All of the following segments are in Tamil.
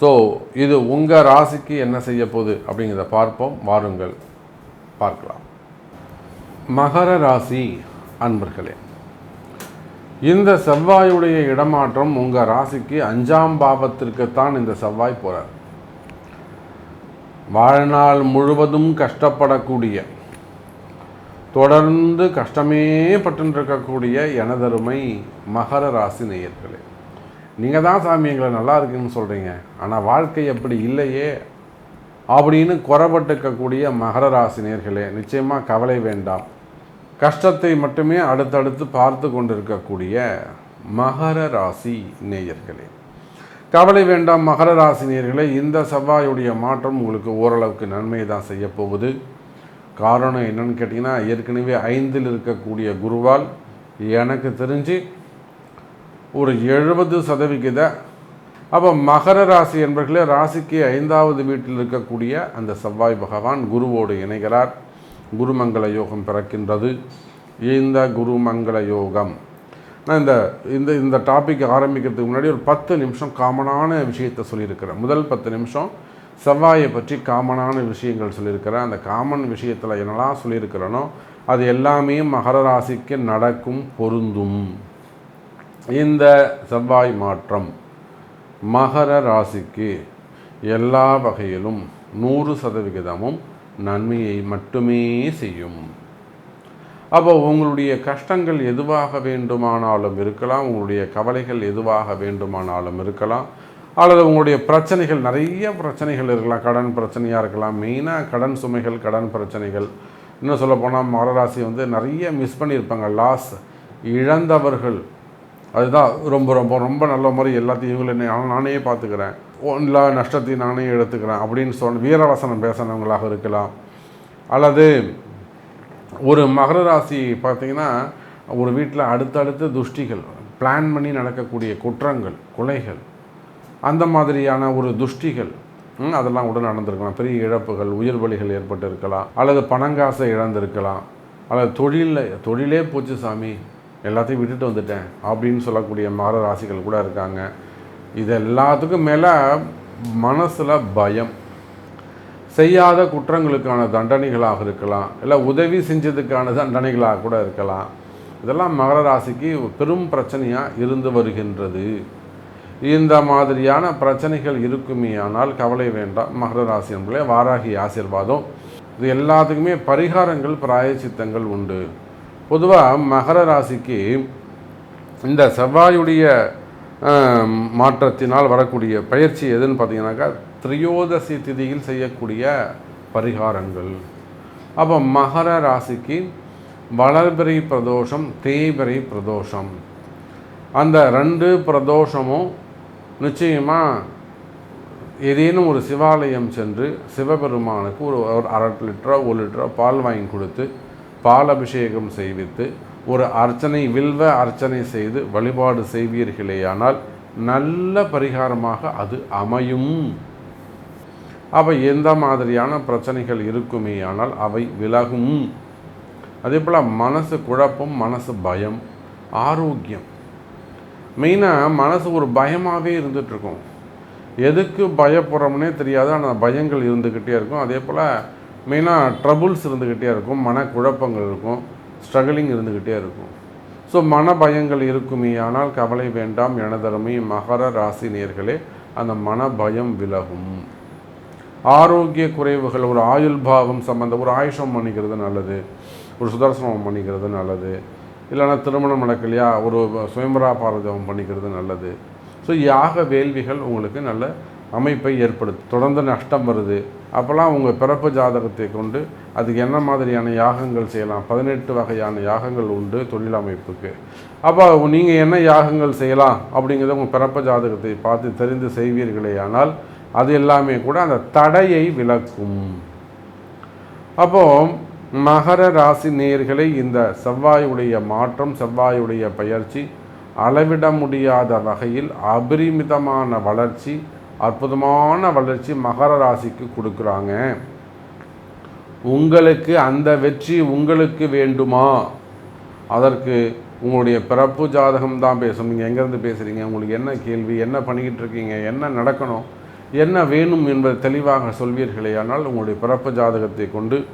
ஸோ இது உங்கள் ராசிக்கு என்ன செய்ய போகுது அப்படிங்கிறத பார்ப்போம். வாருங்கள். பார்க்கலாம். மகர ராசி அன்பர்களே இந்த செவ்வாயுடைய இடமாற்றம் உங்கள் ராசிக்கு அஞ்சாம் பாவத்திற்குத்தான் இந்த செவ்வாய் போகிறார் வாழ்நாள் முழுவதும் கஷ்டப்படக்கூடிய தொடர்ந்து கஷ்டமே பட்டுருக்கக்கூடிய எனதருமை மகர ராசி நேயர்களே நீங்கள் தான் சாமி எங்களை நல்லா இருக்குன்னு சொல்கிறீங்க ஆனால் வாழ்க்கை அப்படி இல்லையே. அப்படின்னு குறப்பட்டுக்கக்கூடிய மகர ராசி நேர்களே நிச்சயமாக கவலை வேண்டாம். கஷ்டத்தை மட்டுமே அடுத்தடுத்து பார்த்து கொண்டிருக்கக்கூடிய மகர ராசி நேயர்களே. கவலை வேண்டாம் மகர ராசி இந்த செவ்வாயுடைய மாற்றம் உங்களுக்கு ஓரளவுக்கு நன்மையை தான் செய்ய போகுது. காரணம் என்னன்னு கேட்டிங்கன்னா ஏற்கனவே ஐந்தில் இருக்கக்கூடிய குருவால் எனக்கு தெரிஞ்சு ஒரு எழுபது சதவிகித. அப்போ மகர ராசி என்பர்களே ராசிக்கு ஐந்தாவது வீட்டில் இருக்கக்கூடிய அந்த செவ்வாய் பகவான் குருவோடு இணைகிறார். குருமங்கள யோகம் பிறக்கின்றது. இந்த குருமங்கள யோகம். நான் இந்த இந்த இந்த டாபிக் ஆரம்பிக்கிறதுக்கு முன்னாடி ஒரு பத்து நிமிஷம் காமனான விஷயத்தை சொல்லியிருக்கிறேன். முதல் பத்து நிமிஷம் செவ்வாயை பற்றி காமனான விஷயங்கள் சொல்லியிருக்கிறேன். அந்த காமன் விஷயத்தில் என்னெல்லாம் சொல்லியிருக்கிறேனோ அது எல்லாமே மகர ராசிக்கு நடக்கும் பொருந்தும். இந்த செவ்வாய் மாற்றம் மகர ராசிக்கு எல்லா வகையிலும் நூறு சதவிகிதமும் நன்மையை மட்டுமே செய்யும். அப்போ உங்களுடைய கஷ்டங்கள் எதுவாக வேண்டுமானாலும் இருக்கலாம் உங்களுடைய கவலைகள் எதுவாக வேண்டுமானாலும் இருக்கலாம் அல்லது உங்களுடைய பிரச்சனைகள் நிறைய பிரச்சனைகள் இருக்கலாம் கடன் பிரச்சனையாக இருக்கலாம் மெயினாக கடன் சுமைகள் கடன் பிரச்சனைகள். இன்னும் சொல்லப்போனால் மகராசி வந்து நிறைய மிஸ் பண்ணியிருப்பாங்க. லாஸ் இழந்தவர்கள் அதுதான் ரொம்ப ரொம்ப ரொம்ப நல்ல மாதிரி எல்லாத்தையும் இவங்களை நான் நானே பார்த்துக்கிறேன். எல்லா நஷ்டத்தையும் நானே எடுத்துக்கிறேன் அப்படின்னு சொன்ன வீரவசனம் பேசினவங்களாக இருக்கலாம். அல்லது ஒரு மகர ராசி பார்த்திங்கன்னா ஒரு வீட்டில் அடுத்தடுத்து துஷ்டிகள் பிளான் பண்ணி நடக்கக்கூடிய குற்றங்கள் கொலைகள் அந்த மாதிரியான ஒரு துஷ்டிகள் அதெல்லாம் உடன் நடந்திருக்கலாம். பெரிய இழப்புகள் உயிர் பலிகள் ஏற்பட்டு இருக்கலாம் அல்லது பணங்காசை இழந்திருக்கலாம். அல்லது தொழிலில் தொழிலே போச்சு சாமி. எல்லாத்தையும் விட்டுட்டு வந்துட்டேன் அப்படின்னு சொல்லக்கூடிய மகர ராசிகள் கூட இருக்காங்க. இது எல்லாத்துக்கும் மேலே மனசில் பயம். செய்யாத குற்றங்களுக்கான தண்டனைகளாக இருக்கலாம். இல்லை உதவி செஞ்சதுக்கான தண்டனைகளாக கூட இருக்கலாம். இதெல்லாம் மகர ராசிக்கு பெரும் பிரச்சனையாக இருந்து வருகின்றது. இந்த மாதிரியான பிரச்சனைகள் இருக்குமே ஆனால் கவலை வேண்டாம். மகர ராசி என்பதே வாராகி ஆசீர்வாதம். இது எல்லாத்துக்குமே பரிகாரங்கள் பிராயச்சித்தங்கள் உண்டு. பொதுவாக மகர ராசிக்கு இந்த செவ்வாயுடைய மாற்றத்தினால் வரக்கூடிய பயிற்சி எதுன்னு பார்த்தீங்கன்னாக்கா திரியோதசி திதியில் செய்யக்கூடிய பரிகாரங்கள். அப்போ மகர ராசிக்கு வளர்பிறை பிரதோஷம் தேய்பிறை பிரதோஷம். அந்த ரெண்டு பிரதோஷமும் நிச்சயமாக ஏதேனும் ஒரு சிவாலயம் சென்று சிவபெருமானுக்கு ஒரு ஒரு அரை லிட்டரோ ஒரு லிட்டரோ பால் வாங்கி கொடுத்து பால் அபிஷேகம் செய்வித்து ஒரு அர்ச்சனை வில்வ அர்ச்சனை செய்து வழிபாடு செய்வீர்களேயானால் நல்ல பரிகாரமாக அது அமையும். அவை எந்த மாதிரியான பிரச்சனைகள் இருக்குமே ஆனால் அவை விலகும். அதே போல் மனசு குழப்பம் மனசு பயம் ஆரோக்கியம். மெயினாக மனசு ஒரு பயமாகவே இருந்துகிட்ருக்கும் எதுக்கு பயப்படுறோம்னே தெரியாது. ஆனால் பயங்கள் இருந்துக்கிட்டே இருக்கும். அதே போல் மெயினாக ட்ரபுள்ஸ் இருந்துக்கிட்டே இருக்கும் மனக்குழப்பங்கள் இருக்கும் ஸ்ட்ரகிளிங் இருந்துக்கிட்டே இருக்கும். ஸோ மன பயங்கள் இருக்குமே ஆனால் கவலை வேண்டாம் எனதருமை மகர ராசி நேர்களே அந்த மன பயம் விலகும். ஆரோக்கிய குறைவுகள் ஒரு ஆயுள் பாவம் சம்பந்தம் ஒரு ஆயுஷம் பண்ணிக்கிறது நல்லது ஒரு சுதர்சனம் பண்ணிக்கிறது நல்லது இல்லைனா திருமணம் நடக்கலையா ஒரு சுயம்பரா பாரதம் பண்ணிக்கிறது நல்லது. ஸோ யாக வேள்விகள் உங்களுக்கு நல்ல அமைப்பை ஏற்படுத்தும் தொடர்ந்து நஷ்டம் வருது. அப்போல்லாம் உங்கள் பிறப்பு ஜாதகத்தை கொண்டு அதுக்கு என்ன மாதிரியான யாகங்கள் செய்யலாம்? பதினெட்டு வகையான யாகங்கள் உண்டு தொழில் அமைப்புக்கு அப்போ நீங்கள் என்ன யாகங்கள் செய்யலாம்? அப்படிங்கிறத உங்கள் பிறப்பு ஜாதகத்தை பார்த்து தெரிந்து செய்வீர்களே ஆனால் அது எல்லாமே கூட அந்த தடையை விளக்கும் அப்போ மகர ராசி நேர்களை இந்த செவ்வாயுடைய மாற்றம் செவ்வாயுடைய பயிற்சி அளவிட முடியாத வகையில் அபரிமிதமான வளர்ச்சி அற்புதமான வளர்ச்சி மகர ராசிக்கு கொடுக்குறாங்க. உங்களுக்கு அந்த வெற்றி உங்களுக்கு வேண்டுமா? அதற்கு உங்களுடைய பிறப்பு ஜாதகம் தான் பேசும். நீங்கள் எங்கேருந்து பேசுகிறீங்க உங்களுக்கு என்ன கேள்வி? என்ன பண்ணிக்கிட்டு இருக்கீங்க? என்ன நடக்கணும்? என்ன வேணும் என்பதை தெளிவாக சொல்வீர்களே. ஆனால் உங்களுடைய பிறப்பு ஜாதகத்தை கொண்டு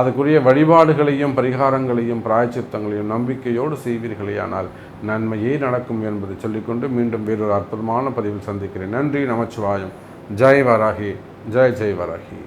அதுக்குரிய வழிபாடுகளையும் பரிகாரங்களையும் பிராயச்சித்தங்களையும் நம்பிக்கையோடு செய்வீர்களேயானால் நன்மையே நடக்கும் என்பதை சொல்லிக்கொண்டு மீண்டும் வேறொரு அற்புதமான பதிவில் சந்திக்கிறேன். நன்றி நமச்சிவாயம். ஜெய் வராகி ஜெய் ஜெய் வராகி